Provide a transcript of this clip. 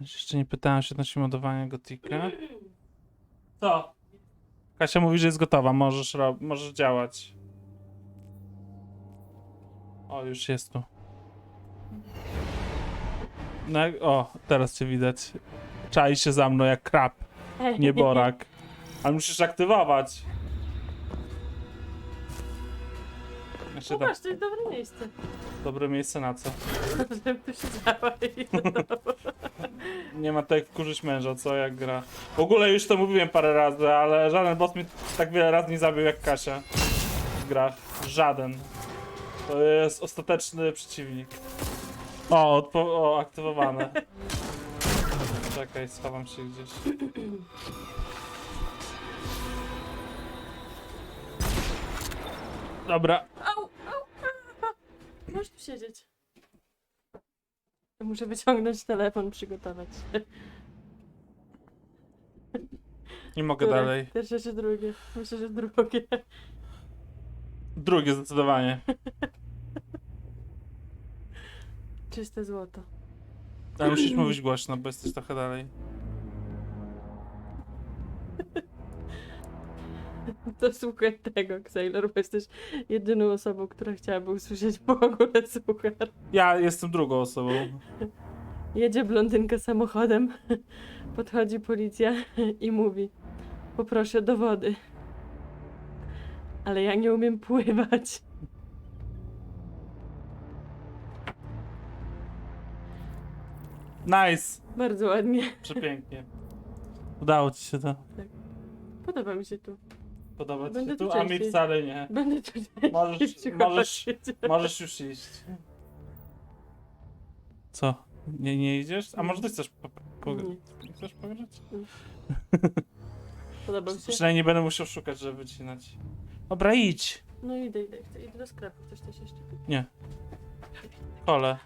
Jeszcze nie pytałem się odnośnie modowania gotika. Co? Kasia mówi, że jest gotowa, możesz, rob- możesz działać. O, już jest tu. No, o, teraz cię widać. Czai się za mną jak krab, nie borak. Ale musisz aktywować. Jeszcze tam, Popatrz, to jest dobre miejsce. dobre miejsce na co? Żebym tu siedziała i Nie ma tak wkurzyć męża, co jak gra. W ogóle już to mówiłem parę razy, ale żaden boss mnie tak wiele razy nie zabił jak Kasia w grach. Żaden. To jest ostateczny przeciwnik. O, odpo- o aktywowane. Czekaj, schowam się gdzieś. Dobra, Au, au, au. Możesz tu siedzieć. Muszę wyciągnąć telefon, przygotować się. nie mogę Które? dalej. Pierwsze czy drugie? Myślę, że drugie. Drugie zdecydowanie. Czyste złoto. Ale musisz mówić głośno, bo jesteś trochę dalej. To słuchaj tego, Xailor, bo jesteś jedyną osobą, która chciałaby usłyszeć w ogóle słuchar. Ja jestem drugą osobą. Jedzie blondynka samochodem, podchodzi policja i mówi poproszę dowody. Ale ja nie umiem pływać. Nice! Bardzo ładnie. Przepięknie. Udało ci się to. Podoba mi się tu. Podoba ci Będę się tu tu, a mi częściej. wcale nie. Będę tu Możesz- możesz- siedzieć. Możesz już iść. Co? Nie, nie idziesz? A może ty chcesz po, po, Nie. chcesz pograć? Się. Przynajmniej nie będę musiał szukać, żeby wycinać. Dobra, idź. No idę, idę, idę, idę do sklepu. Ktoś też jeszcze. Nie. Kole.